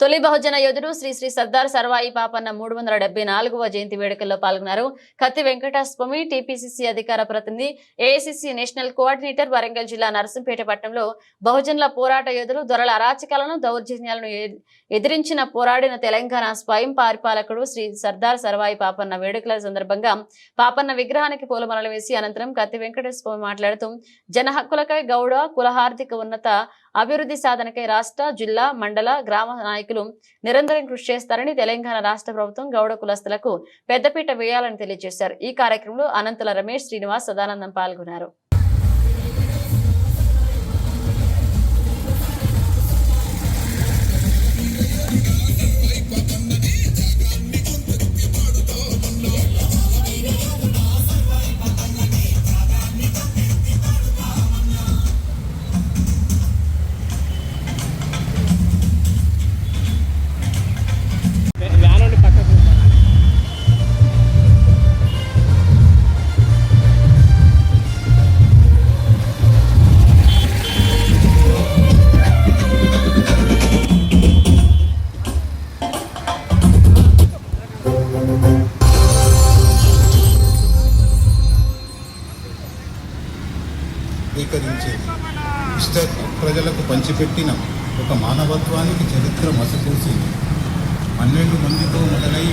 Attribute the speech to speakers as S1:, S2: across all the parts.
S1: తొలి బహుజన యోధుడు శ్రీ శ్రీ సర్దార్ సర్వాయి పాపన్న మూడు వందల డెబ్బై నాలుగవ జయంతి వేడుకల్లో పాల్గొన్నారు. కత్తి వెంకటాస్వామి టీపీసీసీ అధికార ప్రతినిధి ఏఐసీసీ నేషనల్ కోఆర్డినేటర్ వరంగల్ జిల్లా నరసింపేట పట్టణంలో బహుజనుల పోరాట యోధులు దొరల అరాచకాలను దౌర్జన్యాలను ఎదిరించిన పోరాడిన తెలంగాణ స్వయం పరిపాలకుడు శ్రీ సర్దార్ సర్వాయి పాపన్న వేడుకల సందర్భంగా పాపన్న విగ్రహానికి పూలమరలు వేసి అనంతరం కత్తి వెంకటస్వామి మాట్లాడుతూ జన హక్కులకై గౌడ కులహార్థిక ఉన్నత అభివృద్ధి సాధనకై రాష్ట్ర జిల్లా మండల గ్రామ నాయకులు నిరంతరం కృషి చేస్తారని తెలంగాణ రాష్ట్ర ప్రభుత్వం గౌడ కులస్తులకు పెద్దపీట వేయాలని తెలియజేశారు. ఈ కార్యక్రమంలో అనంతల రమేష్ శ్రీనివాస్ సదానందం పాల్గొన్నారు.
S2: స్వీకరించేది ఇష్ట ప్రజలకు పంచిపెట్టిన ఒక మానవత్వానికి చరిత్ర మసకూసింది పన్నెండు మందితో మొదలై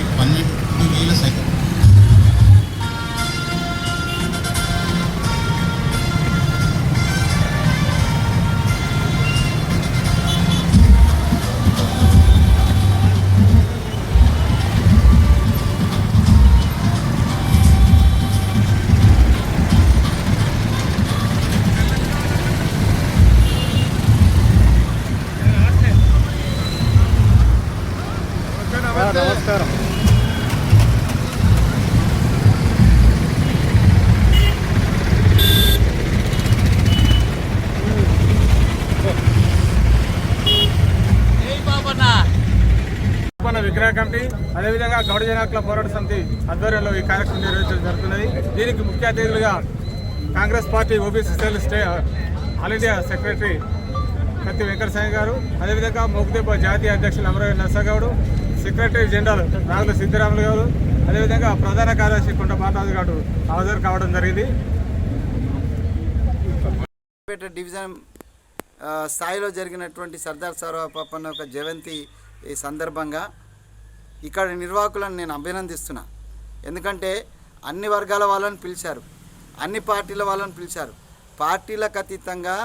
S3: నమస్కారం. విగ్రహ కమిటీ అదేవిధంగా గౌడ జనాకుల పోరాట సమితి ఆధ్వర్యంలో ఈ కార్యక్రమం నిర్వహించడం జరుగుతున్నది. దీనికి ముఖ్య అతిథులుగా Congress party OBC cell state all India secretary Katti Venkatasai గారు అదేవిధంగా మోగుదేబ జాతీయ అధ్యక్షులు అమరవీర్ నర్సగౌడు సెక్రటరీ జనరల్ రాగుల సిద్ధిరాములు గారు అదేవిధంగా ప్రధాన కార్యదర్శి కొండ బాలరాజు గారు హాజరు కావడం జరిగింది.
S4: డివిజన్ స్థాయిలో జరిగినటువంటి సర్దార్ సర్వా పాపన్న ఒక జయంతి ఈ సందర్భంగా ఇక్కడ నిర్వాహకులను నేను అభినందిస్తున్నా. ఎందుకంటే అన్ని వర్గాల వాళ్ళని పిలిచారు అన్ని పార్టీల వాళ్ళని పిలిచారు. పార్టీలకు అతీతంగా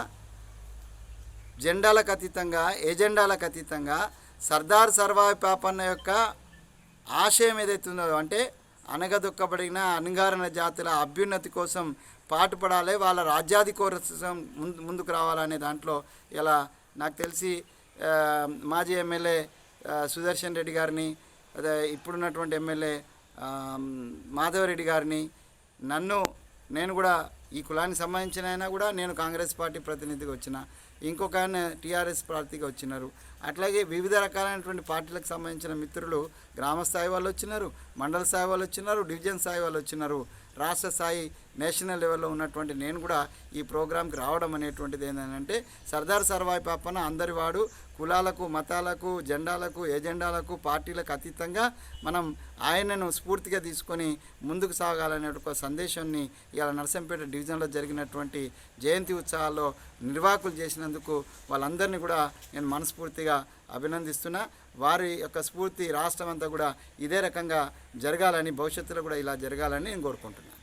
S4: జెండాలకు అతీతంగా ఎజెండాలకు అతీతంగా సర్దార్ సర్వాయి పాపన్న యొక్క ఆశయం ఏదైతే ఉందో అంటే అనగదొక్కబడిన అణగారణ జాతుల అభ్యున్నతి కోసం పాటుపడాలి వాళ్ళ రాజ్యాధి కోసం ముందు ముందుకు రావాలనే దాంట్లో ఇలా నాకు తెలిసి మాజీ ఎమ్మెల్యే సుదర్శన్ రెడ్డి గారిని అదే ఇప్పుడున్నటువంటి ఎమ్మెల్యే మాధవరెడ్డి గారిని నన్ను నేను కూడా ఈ కులానికి సంబంధించిన అయినా కూడా నేను కాంగ్రెస్ పార్టీ ప్రతినిధిగా వచ్చిన ఇంకొక ఆయన టీఆర్ఎస్ పార్టీగా వచ్చినారు. అట్లాగే వివిధ రకాలైనటువంటి పార్టీలకు సంబంధించిన మిత్రులు గ్రామ స్థాయి వాళ్ళు వచ్చినారు మండల స్థాయి వాళ్ళు వచ్చినారు డివిజన్ స్థాయి వాళ్ళు వచ్చినారు. రాష్ట్ర స్థాయి నేషనల్ లెవెల్లో ఉన్నటువంటి నేను కూడా ఈ ప్రోగ్రాంకి రావడం అనేటువంటిది ఏంటంటే సర్దార్ సర్వాయి పాపన అందరి వాడు కులాలకు మతాలకు జెండాలకు ఎజెండాలకు పార్టీలకు అతీతంగా మనం ఆయనను స్ఫూర్తిగా తీసుకొని ముందుకు సాగాలనే ఒక సందేశాన్ని ఇవాళ నరసంపేట డివిజన్లో జరిగినటువంటి జయంతి ఉత్సవాల్లో నిర్వాహకులు చేసినందుకు వాళ్ళందరినీ కూడా నేను మనస్ఫూర్తిగా అభినందిస్తున్నా. వారి యొక్క స్ఫూర్తి రాష్ట్రం అంతా కూడా ఇదే రకంగా జరగాలని భవిష్యత్తులో కూడా ఇలా జరగాలని నేను కోరుకుంటున్నాను